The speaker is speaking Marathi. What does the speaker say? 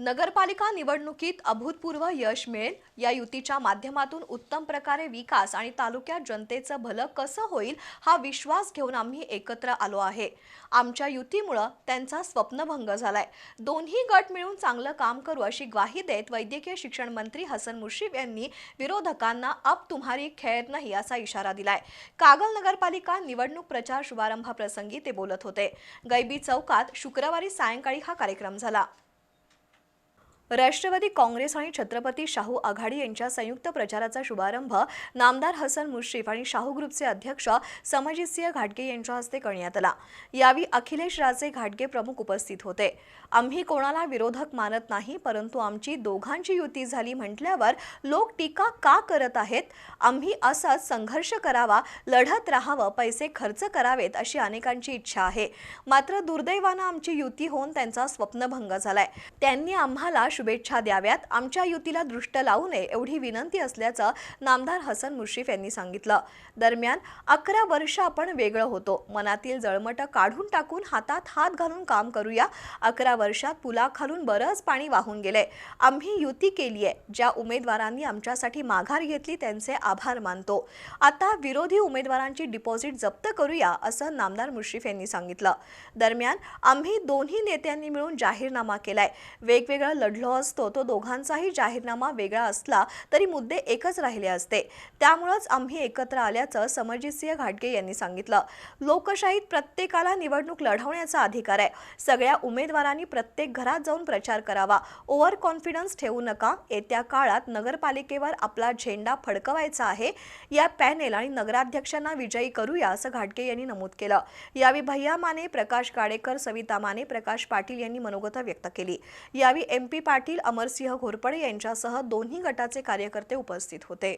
नगरपालिका निवडणुकीत अभूतपूर्व यश मिळेल. या युतीच्या माध्यमातून उत्तम प्रकारे विकास आणि तालुक्यात जनतेचं भलं कसं होईल हा विश्वास घेऊन आम्ही एकत्र आलो आहे. आमच्या युतीमुळं त्यांचा स्वप्नभंग झालाय. दोन्ही गट मिळून चांगलं काम करू अशी ग्वाही देत वैद्यकीय शिक्षण मंत्री हसन मुश्रीफ यांनी विरोधकांना अब तुम्हारी खेळ नाही असा इशारा दिलाय. कागल नगरपालिका निवडणूक प्रचार शुभारंभाप्रसंगी ते बोलत होते. गैबी चौकात शुक्रवारी सायंकाळी हा कार्यक्रम झाला. राष्ट्रवादी काँग्रेस आणि छत्रपती शाहू आघाडी यांच्या संयुक्त प्रचाराचा शुभारंभ नामदार हसन मुश्रीफ आणि शाहू ग्रुपचे अध्यक्ष समजितसिंह घाटगे यांच्या हस्ते करण्यात आला. यावेळी अखिलेश राजे घाटगे प्रमुख उपस्थित होते. आम्ही कोणाला विरोधक मानत नाही परंतु आमची दोघांची युती झाली म्हटल्यावर लोक टीका का करत आहेत? आम्ही असाच संघर्ष करावा लढत राहावं पैसे खर्च करावेत अशी अनेकांची इच्छा आहे. मात्र दुर्दैवानं आमची युती होऊन त्यांचा स्वप्नभंग झालाय. त्यांनी आम्हाला शुभेच्छा द्याव्यात. आमच्या युतीला दृष्ट लावू नये एवढी विनंती असल्याचं नामदार हसन मुश्रीफ यांनी सांगितलं. दरम्यान अकरा वर्ष आपण वेगळं होतो. मनातील जळमट काढून टाकून हातात हात घालून काम करूया. अकरा वर्षात पुलाखालून बरंच पाणी वाहून गेले आम्ही युती केली आहे ज्या उमेदवारांनी आमच्यासाठी माघार घेतली त्यांचे आभार मानतो. आता विरोधी उमेदवारांची डिपॉझिट जप्त करूया असं नामदार मुश्रीफ यांनी सांगितलं. दरम्यान आम्ही दोन्ही नेत्यांनी मिळून जाहीरनामा केलाय. वेगवेगळं लढलो असतो तो दोघांचाही जाहीरनामा वेगळा असला तरी मुद्दे एकच राहिले असते. त्यामुळंच आम्ही एकत्र आल्याचं समरजितसिंह घाटगे यांनी सांगितलं. लोकशाहीत प्रत्येकाला निवडणूक लढवण्याचा अधिकार आहे. सगळ्या उमेदवारांनी प्रत्येक घरात जाऊन प्रचार करावा. ओव्हर कॉन्फिडन्स ठेवू नका. येत्या काळात नगरपालिकेवर आपला झेंडा फडकवायचा आहे. या पॅनेल आणि नगराध्यक्षांना विजयी करूया असं घाटगे यांनी नमूद केलं. यावेळी भैया माने प्रकाश गाडेकर सविता माने प्रकाश पाटील यांनी मनोगत व्यक्त केली. यावेळी एम पी पाटील अमरसिंह घोरपडे यांच्यासह दोन्ही गटाचे कार्यकर्ते उपस्थित होते.